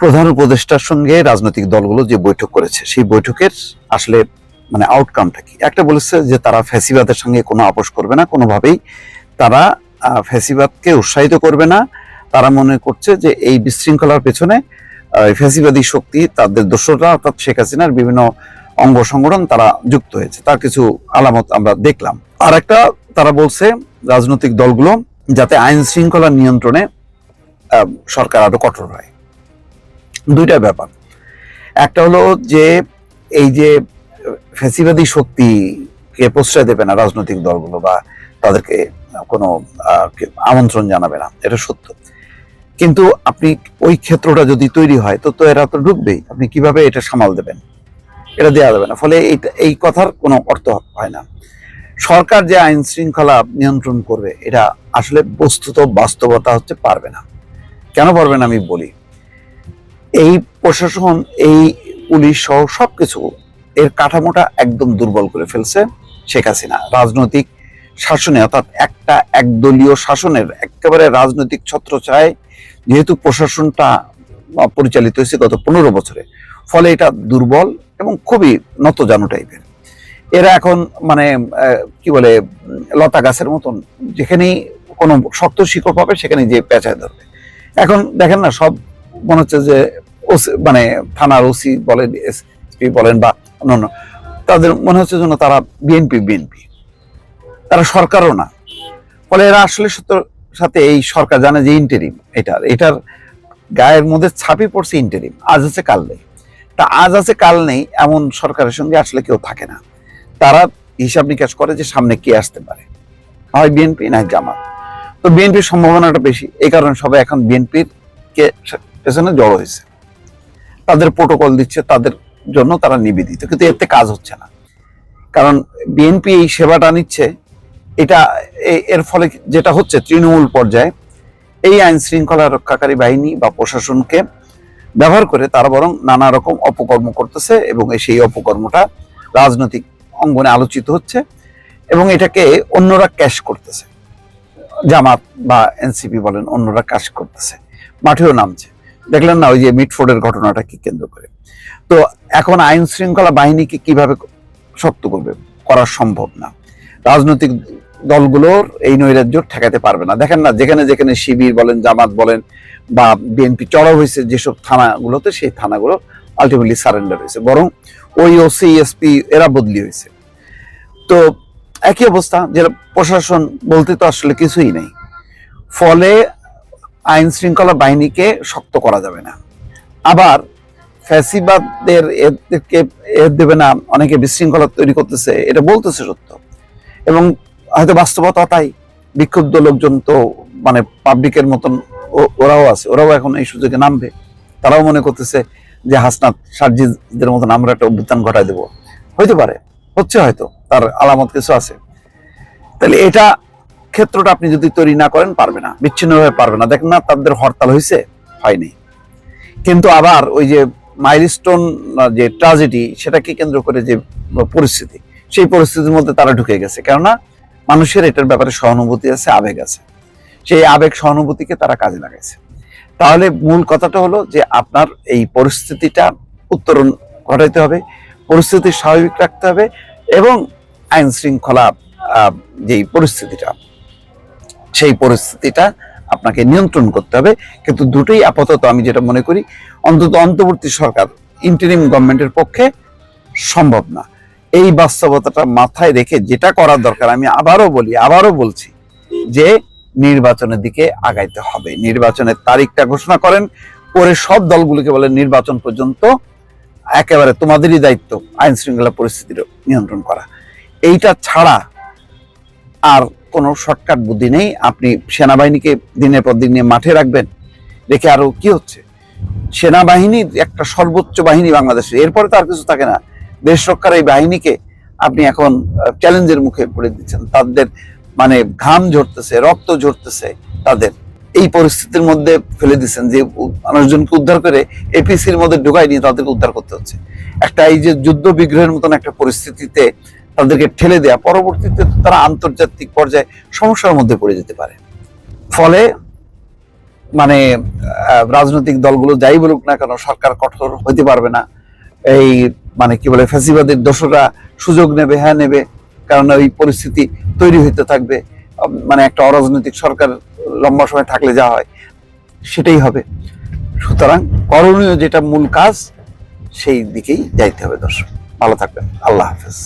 প্রধান উপদেষ্টার সঙ্গে রাজনৈতিক দলগুলো যে বৈঠক করেছে, সেই বৈঠকের আসলে মানে আউটকামটা কি? একটা বলেছে যে তারা ফ্যাসিবাদের সঙ্গে কোনো আপোষ করবে না, কোনোভাবেই তারা ফ্যাসিবাদকে উৎসাহিত করবে না। তারা মনে করছে যে এই বিশৃঙ্খলার পেছনে ফ্যাসিবাদী শক্তি, তাদের দোষরা অর্থাৎ শেখ হাসিনার বিভিন্ন অঙ্গ সংগঠন তারা যুক্ত হয়েছে। তার কিছু আলামত আমরা দেখলাম। আর একটা তারা বলছে, রাজনৈতিক দলগুলো যাতে আইন শৃঙ্খলা নিয়ন্ত্রণে সরকার আরও কঠোর হয়। দুইটা ব্যাপার। একটা হলো যে, এই যে, ফ্যাসিবাদী শক্তিকে প্রশ্রয় দেবে না রাজনৈতিক দলগুলো বা তাদেরকে কোনো আমন্ত্রণ জানাবে না, এটা সত্য। কিন্তু আপনি ওই ক্ষেত্রটা যদি তৈরি হয়, তো তো এরা তো ঢুকবেই আপনি কীভাবে এটা সামাল দেবেন? এটা দেওয়া যাবে না। ফলে এই কথার কোনো অর্থ হয় না। সরকার যে আইন শৃঙ্খলা নিয়ন্ত্রণ করবে, এটা আসলে বস্তুত বাস্তবতা হচ্ছে পারবে না। কেন পারবে না আমি বলি? এই প্রশাসন, এই পুলিশ সহ সবকিছু এর কাঠামোটা একদম দুর্বল করে ফেলছে শেখ হাসিনা। রাজনৈতিক শাসনে, অর্থাৎ একটা একদলীয় শাসনের একেবারে রাজনৈতিক ছত্রছায় যেহেতু প্রশাসনটা পরিচালিত হয়েছে গত পনেরো বছরে, ফলে এটা দুর্বল এবং খুবই নতজানু টাইপের। এরা এখন মানে কি বলে, লতা গাছের মতন, যেখানেই কোনো শক্ত শিকড় পাবে সেখানে যে পেঁচায় ধরবে। এখন দেখেন না, সব মনে হচ্ছে যে মানে থানার ওসি বলেন, এসপি বলেন বা অন্যান্য, তাদের মনে হচ্ছে যেন তারা বিএনপি বিএনপি। তারা সরকারও না। ফলে এরা আসলে সত্য সাথে এই সরকার জানে যে ইন্টারিম এটার এটার গায়ের মধ্যে ছাপি পড়ছে ইন্টারিম আজ আছে, কাল নেই। তা আজ আছে, কাল নেই, এমন সরকারের সঙ্গে আসলে কেউ থাকে না। তারা হিসাব নিকাশ করে যে সামনে কে আসতে পারে। হয় বিএনপি, না জামাত। তো বিএনপির সম্ভাবনাটা বেশি। এই কারণে সবাই এখন বিএনপির কে পেছনে জড়ো হয়েছে। তাদের প্রোটোকল দিচ্ছে, তাদের জন্য তারা নিবেদিত। কিন্তু এতে কাজ হচ্ছে না। কারণ বিএনপি এই সেবাটা নিচ্ছে, এটা এর ফলে যেটা হচ্ছে তৃণমূল পর্যায়ে, এই আইন শৃঙ্খলা রক্ষাকারী বাহিনী বা প্রশাসনকে ব্যবহার করে তারা বরং নানা রকম অপকর্ম করতেছে এবং সেই অপকর্মটা রাজনৈতিক অঙ্গনে আলোচিত হচ্ছে এবং এটাকে অন্যরা ক্যাশ করতেছে। জামাত বা এনসিপি বলেন, অন্যরা কাজ করতেছে। মাঠেও নামছে। দেখলেন না, ওই যে মিটফোর্ডের ঘটনাটাকে কেন্দ্র করে? তো এখন আইন শৃঙ্খলা বাহিনীকে কীভাবে শক্ত করবে? করা সম্ভব না। রাজনৈতিক দলগুলোর এই নৈরাজ্য ঠেকাতে পারবে না। দেখেন না, যেখানে যেখানে শিবির বলেন, জামাত বলেন, বা বিএনপি চড়াও হয়েছে যেসব থানাগুলোতে, সেই থানাগুলো আলটিমেটলি সারেন্ডার হয়েছে। বরং ওই ওসি এসপি এরা বদলি হয়েছে। তো একই অবস্থা যেটা প্রশাসন বলতে তো আসলে কিছুই নেই। ফলে আইন শৃঙ্খলা বাহিনীকে শক্ত করা যাবে না। আবার ফ্যাসিবাদদের এদেরকে এর দেবে না, অনেকে বিশৃঙ্খলা তৈরি করতেছে, এটা বলতেছে সত্য। এবং হয়তো বাস্তবতা তাই, বিক্ষুব্ধ লোকজন তো মানে পাবলিকের মতন ওরাও আছে, ওরাও এখন এই সুযোগে নামবে। তারাও মনে করতেছে যে হাসনাত সার্জিদের মতন আমরা একটা অভ্যুত্থান ঘটাই দেবো। হইতে পারে, হচ্ছে হয়তো, তার আলামত কিছু আছে। তাহলে এটা ক্ষেত্রটা আপনি যদি তৈরি না করেন, পারবে না। বিচ্ছিন্নভাবে পারবে না। দেখেন না, তাদের হরতাল হয়েছে? হয়নি। কিন্তু আবার ওই যে মাইলস্টোন যে ট্রাজেডি সেটাকে কেন্দ্র করে যে পরিস্থিতি, সেই পরিস্থিতির মধ্যে তারা ঢুকে গেছে। কেননা, মানুষের এটার ব্যাপারে সহানুভূতি আছে, আবেগ আছে। সেই আবেগ, সহানুভূতিকে তারা কাজে লাগাইছে। তাহলে মূল কথাটা হলো যে, আপনার এই পরিস্থিতিটা উত্তরণ ঘটাইতে হবে, পরিস্থিতি স্বাভাবিক রাখতে হবে, এবং আইন শৃঙ্খলা যেই পরিস্থিতিটা সেই পরিস্থিতিটা আপনাকে নিয়ন্ত্রণ করতে হবে। কিন্তু দুটোই আপাতত আমি যেটা মনে করি, অন্তত অন্তর্বর্তী সরকার ইন্টারিম গভর্নমেন্টের পক্ষে সম্ভব না। এই বাস্তবতাটা মাথায় রেখে যেটা করার দরকার, আমি আবারও বলি, আবারও বলছি যে নির্বাচনের দিকে আগাইতে হবে। নির্বাচনের তারিখটা ঘোষণা করেন, পরে সব দলগুলোকে বলে নির্বাচন পর্যন্ত একেবারে তোমাদেরই দায়িত্ব আইন শৃঙ্খলা পরিস্থিতির নিয়ন্ত্রণ করা। এইটা ছাড়া আর কোনো শর্টকাট বুদ্ধি নেই। আপনি সেনাবাহিনীকে দিনের পর দিন নিয়ে মাঠে রাখবেন, রেখে আরও কি হচ্ছে? সেনাবাহিনী একটা সর্বোচ্চ বাহিনী বাংলাদেশে এরপরে তো আর কিছু থাকে না। দেশ রক্ষার এই বাহিনীকে আপনি এখন চ্যালেঞ্জের মুখে পড়ে দিচ্ছেন। তাদের মানে ঘাম ঝরতেছে, রক্ত ঝরতেছে তাদের। এই পরিস্থিতির মধ্যে ফেলে দিচ্ছেন যে মানুষজনকে উদ্ধার করে এপিসির মধ্যে ঢুকাই নিয়ে তাদেরকে উদ্ধার করতে হচ্ছে। একটা এই যে যুদ্ধ বিগ্রহের মতন একটা পরিস্থিতিতে তাদেরকে ঠেলে দেয়া, পরবর্তীতে তারা আন্তর্জাতিক পর্যায়ে সমস্যার মধ্যে পড়ে যেতে পারে। ফলে মানে রাজনৈতিক দলগুলো যাই বলুক না কেন, সরকার কঠোর হইতে পারবে না। এই মানে কি বলে, ফ্যাসিবাদের দোষরা সুযোগ নেবে হ্যাঁ নেবে, কারণ ওই পরিস্থিতি তৈরি হইতে থাকবে। মানে একটা অরাজনৈতিক সরকার লম্বা সময় থাকলে যা হয়, সেটাই হবে। সুতরাং করণীয় যেটা মূল কাজ, সেই দিকেই যাইতে হবে দর্শক। ভালো থাকবেন। আল্লাহ হাফেজ।